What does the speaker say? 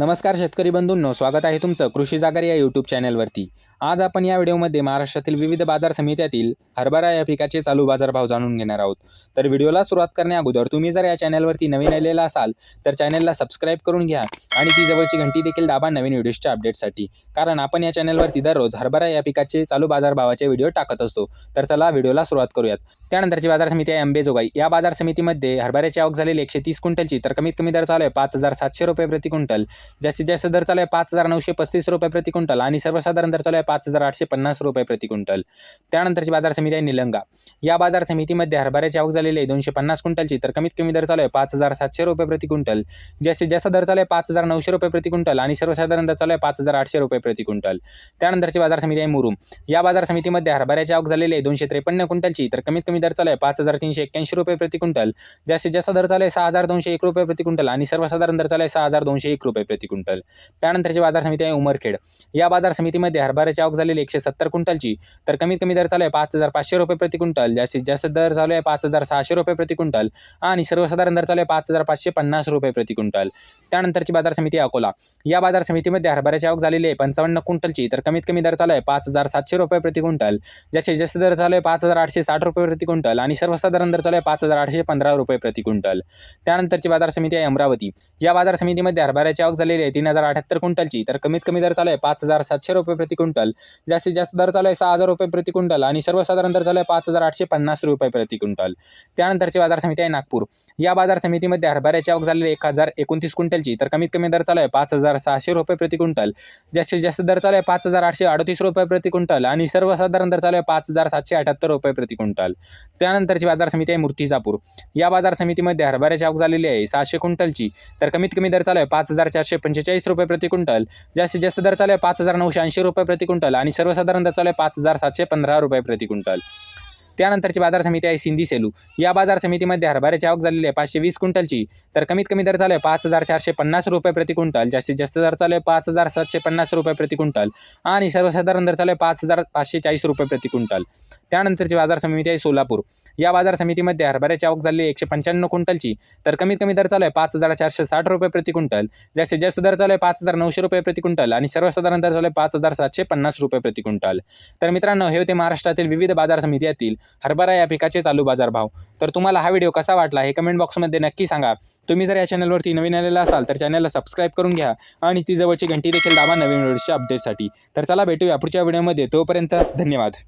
नमस्कार शेतकरी बंधूंनो. स्वागत आहे तुमचं कृषी जागर या यूट्यूब चॅनलवरती आज आपण या व्हिडिओमध्ये महाराष्ट्रातील विविध बाजार समित्यातील हरभरा या पिकाचे चालू बाजारभाव जाणून घेणार आहोत. तर व्हिडिओला सुरुवात करण्या अगोदर तुम्ही जर या चॅनलवरती नवीन आलेला असाल तर चॅनलला सबस्क्राईब करून घ्या आणि ती जवळची घंटी देखील दाबा नवीन व्हिडिओच्या अपडेटसाठी. कारण आपण या चॅनलवरती दररोज हरभरा या पिकाचे चालू बाजारभावाचे व्हिडिओ टाकत असतो. तर चला व्हिडिओला सुरुवात करूयात. त्यानंतरची बाजार समिती आहे अंबेजोगाई. या बाजार समितीमध्ये हरभऱ्याची आवक झालेली एकशे तीस क्विंटलची तर कमीत कमी दर चालू आहे पाच हजार सातशे रुपये प्रति क्विंटल. जास्तीत जास्त दर चालू आहे पाच हजार नऊशे पस्तीस रुपये प्रति क्विंटल आणि सर्वसाधारण दर चालू आहे पाच हजार आठशे पन्नास रुपये प्रति क्विंटल. त्यानंतरची बाजार समिती आहे निलंगा. या बाजार समितीमध्ये हरभऱ्याची आवक झालेली आहे दोनशे पन्नास क्विंटलची. तर कमीत कमी दर चालू आहे पाच हजार सातशे रुपये प्रति क्विंटल. जास्तीत जास्त दर चालू आहे पाच हजार नऊशे रुपये प्रति क्विंटल आणि सर्वसाधारण दर चालू आहे पाच हजार आठशे रुपये प्रति क्विंटल. त्यानंतरची बाजार समिती आहे मुरुम. या बाजार समितीमध्ये हरभऱ्याची आवक झालेली आहे दोनशे त्रेपन्न क्विंटलची. तर कमीत कमी दर चालू आहे पाच हजार तीनशे एक्क्याऐंशी रुपये प्रति क्विंटल. जास्तीत जास्त दर चालू आहे सहा हजार दोनशे एक रुपये प्रति क्विंटल आणि सर्वसाधारण दर चालू आहे सहा हजार दोनशे एक रुपये प्रति क्विंटल. त्यानंतरची बाजार समिती आहे उमरखेड. या बाजार समितीमध्ये हरभऱ्याची आवक झालेली एकशे सत्तर क्विंटलची. तर कमीत कमी दर चालू आहे पाच हजार पाचशे रुपये प्रति क्विंटल. जास्तीत जास्त दर चालू आहे पाच हजार सहाशे रुपये प्रति क्विंटल. आणि सर्वसाधारण दर चालू आहे पाच हजार पाचशे पन्नास रुपये प्रति क्विंटल. त्यानंतरची बाजार समिती अकोला. या बाजार समितीमध्ये हरभऱ्याची आवक झालेली आहे पंचावन्न क्विंटलची. तर कमीत कमी दर चालू आहे पाच हजार सातशे रुपये प्रति क्विंटल. ज्याचे जास्त दर चालू आहे पाच हजार आठशे साठ रुपये प्रति क्विंटल. आणि सर्वसाधारण दर चालू आहे पाच हजार आठशे पंधरा रुपये प्रति क्विंटल. त्यानंतरची बाजार समिती आहे अमरावती. या बाजार समितीमध्ये हरभऱ्याची आवक झालेली आहे तीन हजार अठ्याहत्तर क्विंटलची. तर कमीत कमी दर चालू आहे पाच हजार सातशे रुपये प्रति क्विंटल. जास्तीत जास्त दर चालू आहे सहा हजार रुपये प्रति क्विंटल आणि सर्वसाधारण दर चालू आहे पाच हजार आठशे पन्नास रुपये प्रति क्विंटल त्यानंतरची बाजार समिती आहे नागपूर. या बाजार समितीमध्ये हरभऱ्याची आवक झालेली एक हजार एकोणतीस क्विंटलची तर कमीत कमी दर चालू आहे पाच हजार सहाशे रुपये प्रति क्विंटल जास्तीत जास्त दर चालू आहे पाच हजार आठशे अडतीस रुपये प्रति क्विंटल आणि सर्वसाधारण दर चालू आहे पाच हजार सातशे अठ्याहत्तर रुपये प्रति क्विंटल त्यानंतरची बाजार समिती आहे मूर्तिजापूर. या बाजार समितीमध्ये हरभऱ्याची आवक झालेली आहे सहाशे क्विंटलची तर कमीत कमी दर चालू आहे पाच हजार चारशे पंचेचाळीस रुपये प्रति क्विंटल जास्तीत जास्त दर चालू आहे पाच हजार नऊशे ऐंशी रुपये प्रति क्विंटल आणि सर्वसाधारण दर चालू आहे पाच हजार सातशे पंधरा रुपये प्रति क्विंटल. त्यानंतरची बाजार समिती आहे सिंधी सेलू. या बाजार समितीमध्ये हरभऱ्याची आवक झालेली आहे पाचशे वीस क्विंटलची. तर कमीत कमी दर चालू आहे पाच हजार चारशे पन्नास रुपये प्रति क्विंटल. जास्तीत जास्त दर चालू आहे पाच हजार सातशे पन्नास रुपये प्रति क्विंटल. आणि सर्वसाधारण दर चालू आहे पाच हजार पाचशे चाळीस रुपये प्रति क्विंटल. त्यानंतरची बाजार समिती आहे सोलापूर. या बाजार समितीमध्ये हरभऱ्याची आवक झाली एकशे पंच्याण्णव क्विंटलची. तर कमीत कमी दर चालू आहे पाच हजार चारशे साठ रुपये प्रति क्विंटल. जास्तीत जास्त दर चालू आहे पाच हजार नऊशे रुपये प्रति क्विंटल आणि सर्वसाधारण दर चालू आहे पाच हजार सातशे पन्नास रुपये प्रति क्विंटल. तर मित्रांनो हे होते महाराष्ट्रातील विविध बाजार समित्यातील हरभरा या पिकाचे चालू बाजारभाव तर तुम्हाला हा व्हिडिओ कसा वाटला हे कमेंट बॉक्समध्ये नक्की सांगा. तुम्ही जर या चॅनलवरती नवीन आलेला असाल तर चॅनलला सबस्क्राईब करून घ्या आणि ती जवळची घंटी देखील दाबा नवीन व्हिडिओच्या अपडेटसाठी. तर चला भेटूया पुढच्या व्हिडिओमध्ये. तोपर्यंत धन्यवाद.